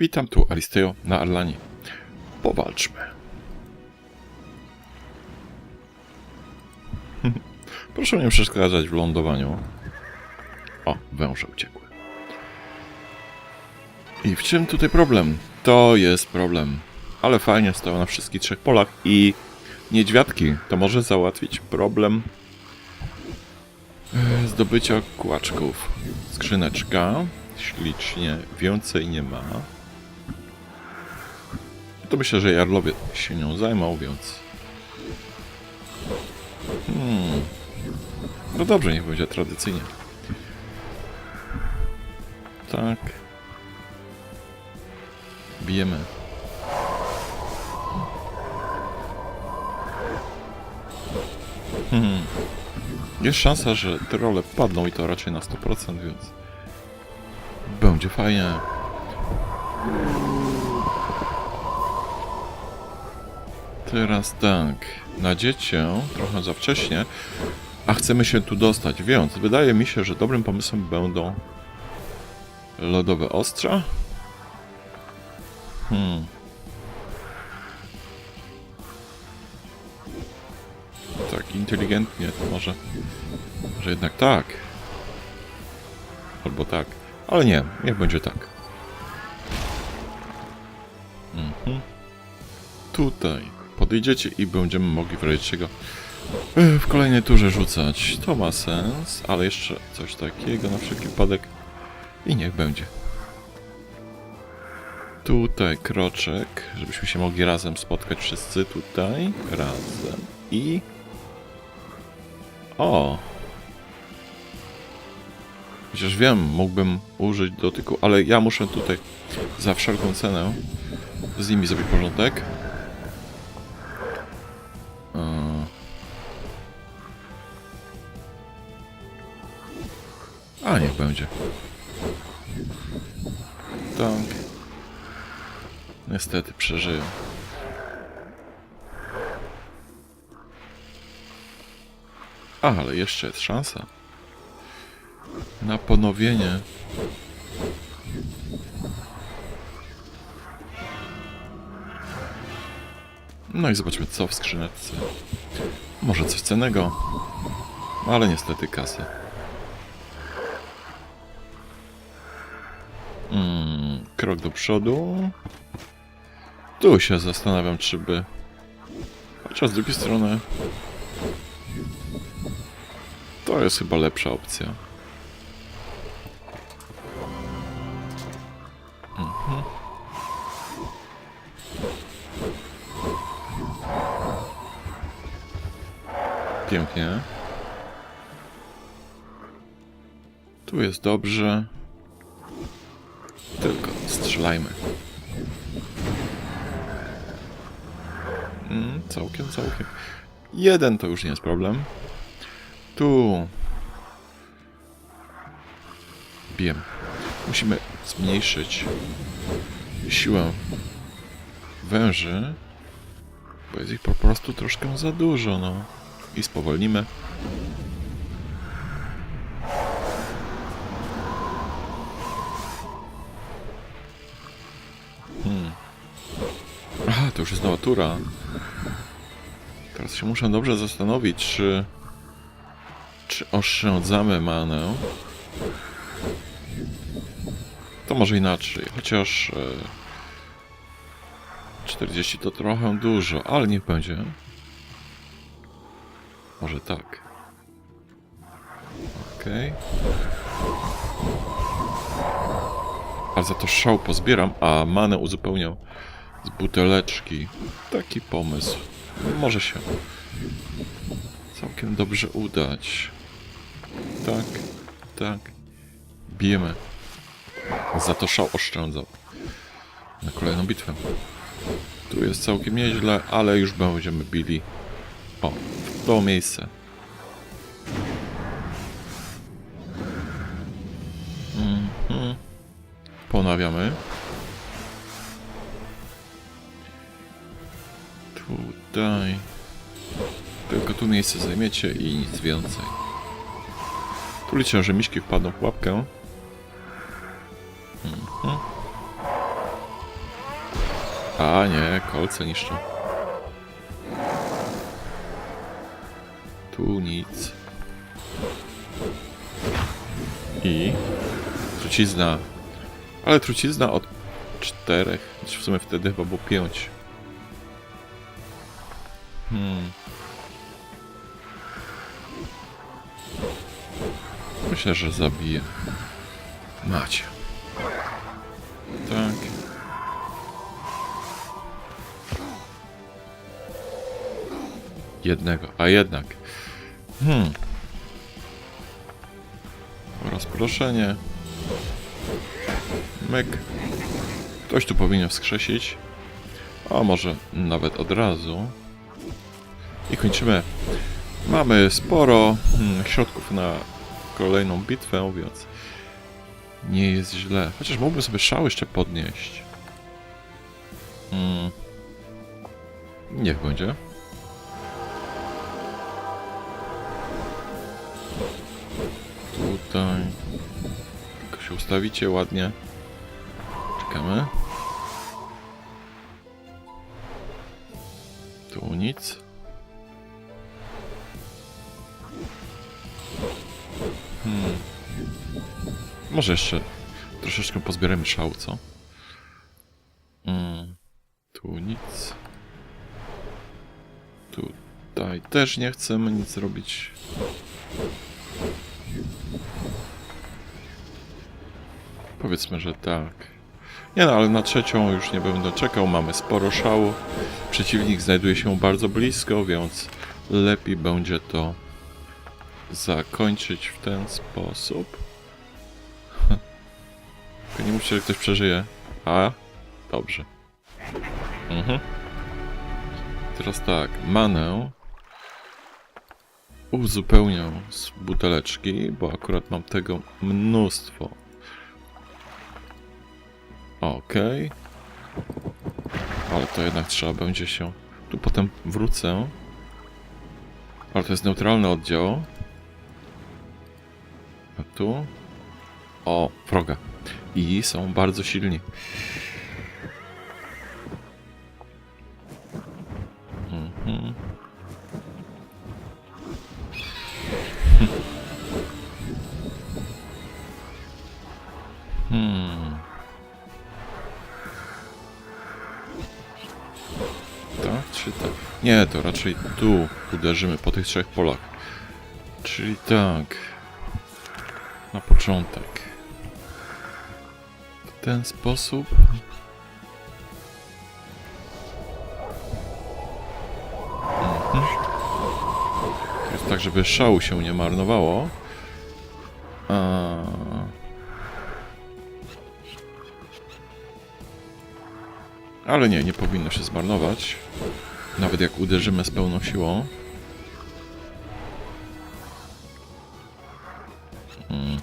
Witam tu Aristeo na Arlanie. Powalczmy. Proszę nie przeszkadzać w lądowaniu. O, węże uciekły. I w czym tutaj problem? To jest problem. Ale fajnie stało na wszystkich trzech polach i niedźwiadki to może załatwić problem zdobycia kłaczków. Skrzyneczka. Ślicznie. Więcej nie ma. To myślę, że Jarlowie się nią zajmą, więc... Hmm. No dobrze, niech będzie tradycyjnie. Tak. Bijemy. Hmm. Jest szansa, że te role padną i to raczej na 100%, więc... Będzie fajnie. Teraz tak. Na dziecię trochę za wcześnie, a chcemy się tu dostać, więc wydaje mi się, że dobrym pomysłem będą lodowe ostrza. Hmm. Tak, inteligentnie to może. Że jednak tak. Albo tak. Ale nie, niech będzie tak. Mhm. Tutaj podejdziecie i będziemy mogli w razie czego e, w kolejnej turze rzucać. To ma sens, ale jeszcze coś takiego na wszelki wypadek i niech będzie. Tutaj kroczek, żebyśmy się mogli razem spotkać wszyscy tutaj, razem i... O! Chociaż wiem, mógłbym użyć dotyku, ale ja muszę tutaj za wszelką cenę z nimi zrobić porządek. A, niech będzie. Tak. Niestety przeżyją. Ale jeszcze jest szansa na ponowienie. No i zobaczmy co w skrzyneczce. Może coś cennego, ale niestety kasy. Mm, krok do przodu. Tu się zastanawiam, czy by... Chociaż z drugiej strony... To jest chyba lepsza opcja. Mhm. Pięknie. Tu jest dobrze. Tylko strzelajmy. Mm, całkiem, całkiem. Jeden to już nie jest problem. Tu. Bijemy. Musimy zmniejszyć siłę węży, bo jest ich po prostu troszkę za dużo, no. I spowolnimy. To już jest nowa tura. Teraz się muszę dobrze zastanowić, czy... Czy oszczędzamy manę? To może inaczej, chociaż... E, 40 to trochę dużo, ale niech będzie. Może tak. Okej. A za to szał pozbieram, a manę uzupełniał z buteleczki. Taki pomysł. Może się całkiem dobrze udać. Tak, tak. Bijemy. Za to szał oszczędzał. Na kolejną bitwę. Tu jest całkiem nieźle, ale już będziemy bili. O, to miejsce. Mhm. Ponawiamy. Tutaj. Tylko tu miejsce zajmiecie i nic więcej. Tu liczę, że miśki wpadną w łapkę. Mhm. A nie, kolce niszczą. Tu nic. I trucizna. Ale trucizna od czterech. Znaczy W sumie wtedy chyba było pięć. Myślę, że zabiję. Macie. Tak. Jednego, a jednak. Hmm. Rozproszenie. Myk. Ktoś tu powinien wskrzesić. A może nawet od razu. I kończymy. Mamy sporo hmm, środków na kolejną bitwę, więc nie jest źle. Chociaż mógłbym sobie szał jeszcze podnieść. Hmm. Niech będzie. Tutaj. Tylko się ustawicie ładnie. Czekamy. Jeszcze troszeczkę pozbieramy szału, co? Mm. Tu nic. Tutaj też nie chcemy nic robić. Powiedzmy, że tak. Nie no, ale na trzecią już nie będę czekał. Mamy sporo szału. Przeciwnik znajduje się bardzo blisko, więc lepiej będzie to zakończyć w ten sposób. Tylko nie mówcie, że ktoś przeżyje. A, dobrze. Mhm. Teraz tak, manę uzupełnię z buteleczki, bo akurat mam tego mnóstwo. Okej. Ale to jednak trzeba będzie się... Tu potem wrócę. Ale to jest neutralny oddział. A tu? O, wroga. I są bardzo silni. Mhm. Hmm. Tak czy tak? Nie, to raczej tu uderzymy po tych trzech polach. Czyli tak. Na początek. Ten sposób. Mhm. Jest tak, żeby szału się nie marnowało. A... Ale nie, nie powinno się zmarnować. Nawet jak uderzymy z pełną siłą. Mm.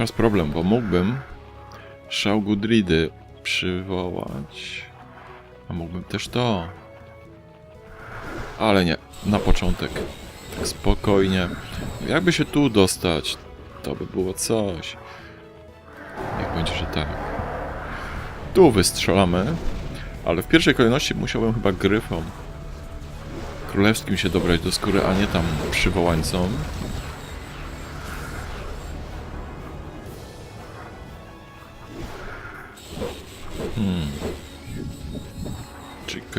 Teraz problem, bo mógłbym szał Gudridy przywołać. A mógłbym też to. Ale nie, na początek. Tak spokojnie. Jakby się tu dostać, to by było coś. Niech będzie, że tak. Tu wystrzelamy, ale w pierwszej kolejności musiałem chyba gryfom królewskim się dobrać do skóry, a nie tam przywołańcom.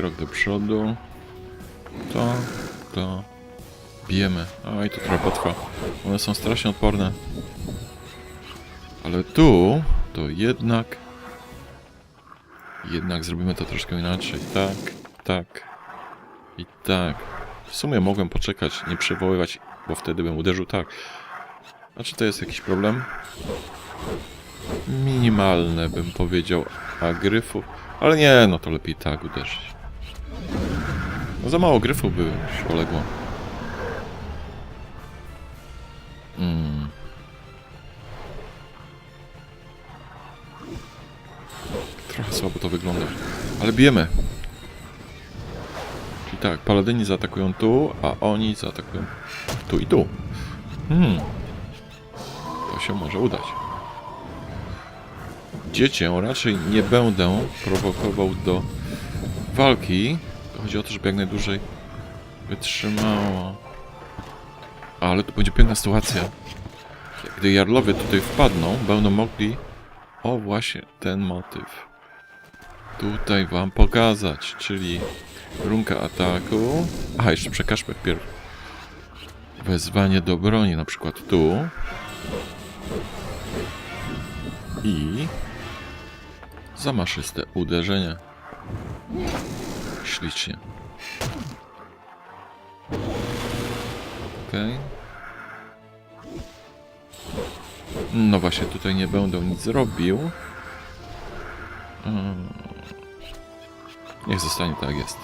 Krok do przodu. To, to. Bijemy. Oj, to trochę potrwa. One są strasznie odporne. Ale tu, to jednak... Jednak zrobimy to troszkę inaczej. Tak, tak i tak. W sumie mogłem poczekać, nie przywoływać, bo wtedy bym uderzył tak. Znaczy to jest jakiś problem? Minimalne bym powiedział, a gryfów... Ale nie, no to lepiej tak uderzyć. No za mało gryfów by poległo. Mm. Trochę słabo to wygląda. Ale bijemy. Czyli tak, paladyni zaatakują tu, a oni zaatakują tu i tu. Hmm. To się może udać. Dziecię raczej nie będę prowokował do walki. Chodzi o to, żeby jak najdłużej wytrzymała. Ale to będzie piękna sytuacja. Gdy jarlowie tutaj wpadną, będą mogli... O, właśnie ten motyw. Tutaj wam pokazać, czyli runka ataku. Aha, jeszcze przekażmy wpierw. Wezwanie do broni, na przykład tu. I zamaszyste uderzenie. Ślicznie. Okej. No właśnie, tutaj nie będę nic zrobił. Mm. Niech zostanie tak jest.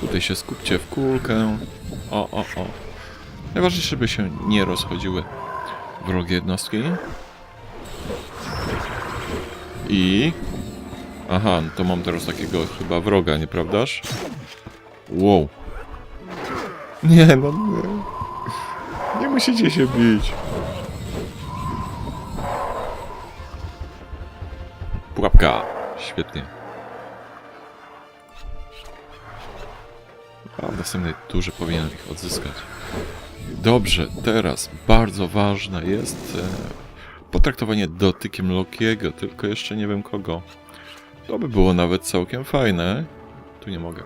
Tutaj się skupcie w kulkę. O, o, o. Najważniejsze, żeby się nie rozchodziły wrogie jednostki. I... Aha, no to mam teraz takiego chyba wroga, nieprawdaż? Wow. Nie, no nie. Nie musicie się bić. Pułapka. Świetnie. A w następnej turze powinienem ich odzyskać. Dobrze, teraz bardzo ważne jest e, potraktowanie dotykiem Lokiego, tylko jeszcze nie wiem kogo. To by było nawet całkiem fajne. Tu nie mogę.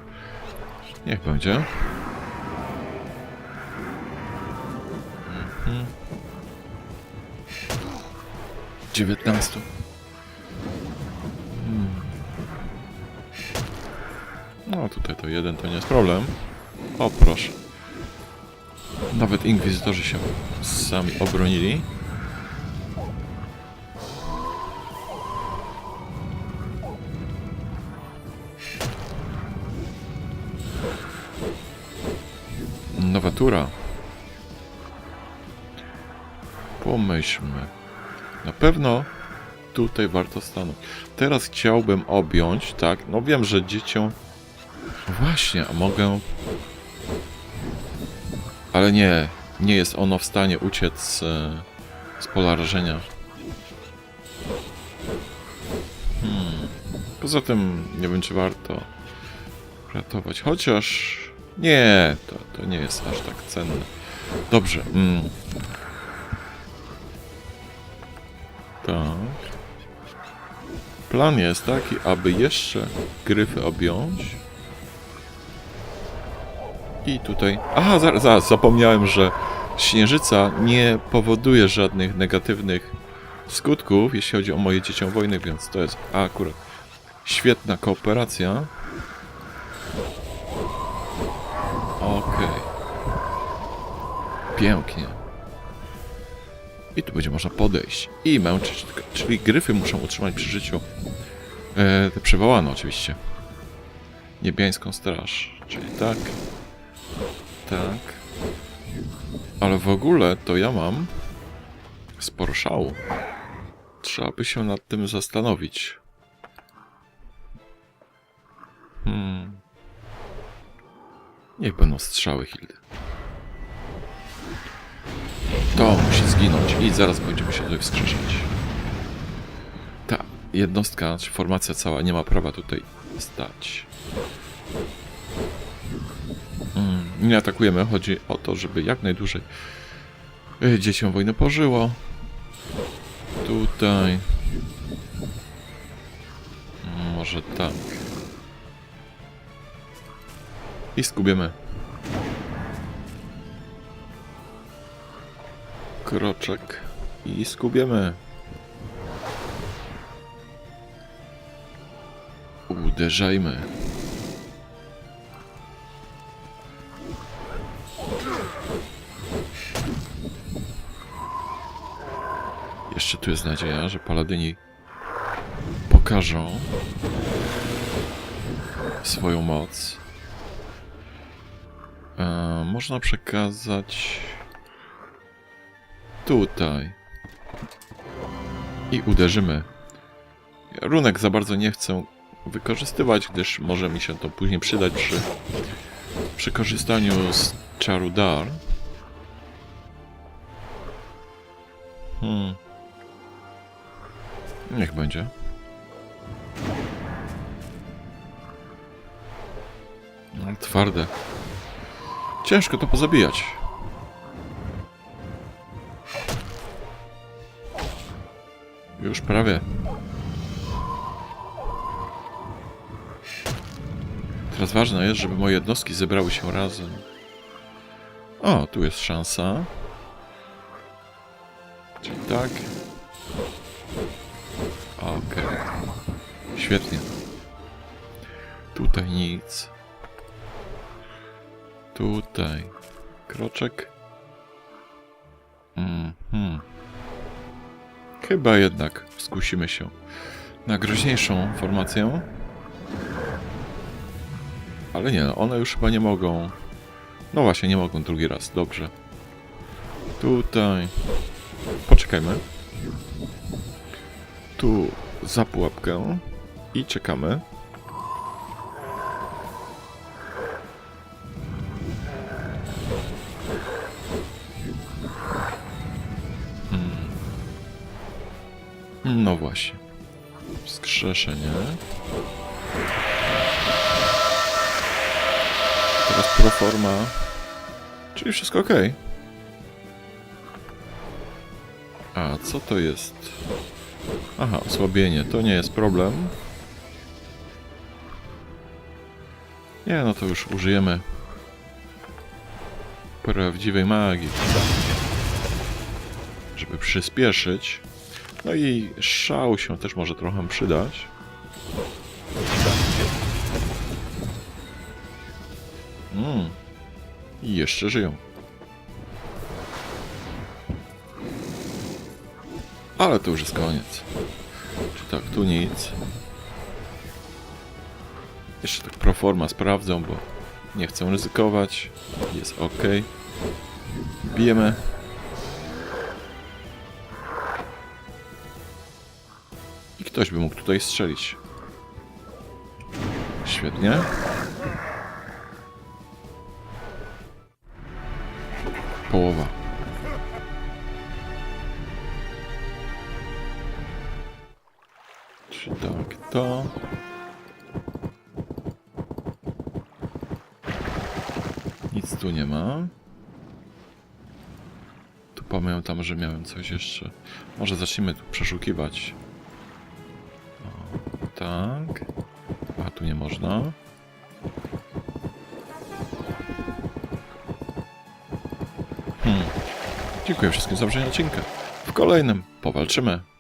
Niech będzie. Mhm. 19. Hmm. No tutaj to jeden to nie jest problem. O proszę. Nawet inkwizytorzy się sami obronili. Nowa tura. Pomyślmy. Na pewno tutaj warto stanąć. Teraz chciałbym objąć, tak? No wiem, że dziecię... Właśnie, a mogę... Ale nie, nie jest ono w stanie uciec e, z pola rażenia. Hmm. Poza tym nie czy warto ratować. Chociaż nie, to, to nie jest aż tak cenne. Dobrze. Mm. Tak. Plan jest taki, aby jeszcze gryfy objąć. I tutaj... Aha, zaraz, zaraz, zapomniałem, że Śnieżyca nie powoduje żadnych negatywnych skutków, jeśli chodzi o moje dziecię wojny, więc to jest akurat świetna kooperacja. Okej. Pięknie. I tu będzie można podejść i męczyć. Czyli gryfy muszą utrzymać przy życiu e, te przywołane oczywiście. Niebiańską straż. Czyli tak. Tak. Ale w ogóle to ja mam sporo szału. Trzeba by się nad tym zastanowić. Hmm. Niech będą strzały Hildy. To musi zginąć i zaraz będziemy się tutaj wskrzeszać. Ta jednostka, czy formacja cała nie ma prawa tutaj stać. Mm, nie atakujemy, chodzi o to, żeby jak najdłużej y, dzieciom wojny pożyło. Tutaj. Może tak. I skubiemy. Kroczek. I skubiemy. Uderzajmy. Jeszcze tu jest nadzieja, że paladyni pokażą swoją moc. E, można przekazać tutaj. I uderzymy. Runek za bardzo nie chcę wykorzystywać, gdyż może mi się to później przydać przy, przy korzystaniu z czaru dar. Hmm. Niech będzie. No, twarde. Ciężko to pozabijać. Już prawie. Teraz ważne jest, żeby moje jednostki zebrały się razem. O, tu jest szansa. Czyli tak. Okej. Świetnie. Tutaj nic. Tutaj. Kroczek. Chyba jednak skusimy się na groźniejszą formację. Ale nie, one już chyba nie mogą. No właśnie, nie mogą drugi raz. Dobrze. Tutaj. Poczekajmy. Tu za pułapkę. I czekamy. Wskrzeszenie. Teraz proforma. Czyli wszystko ok. A co to jest? Aha, osłabienie. To nie jest problem. Nie, no to już użyjemy prawdziwej magii. Żeby przyspieszyć. No i szał się też może trochę przydać. Mm. I jeszcze żyją. Ale to już jest koniec. Czy tak, tu nic. Jeszcze tak proforma sprawdzą, bo nie chcę ryzykować. Jest ok. Bijemy. I ktoś by mógł tutaj strzelić. Świetnie. Czy tak, to. Nic tu nie ma. Tu pamiętam, że miałem coś jeszcze. Może zacznijmy tu przeszukiwać. O, tak. A tu nie można. Hmm. Dziękuję wszystkim za obejrzenie odcinka. W kolejnym powalczymy.